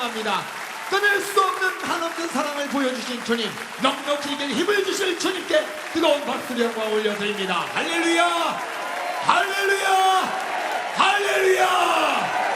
사랑합니다. 끊을 수 없는 한없는 사랑을 보여주신 주님, 넉넉히 이길 힘을 주실 주님께 뜨거운 박수를 영과 올려드립니다. 할렐루야! 할렐루야! 할렐루야!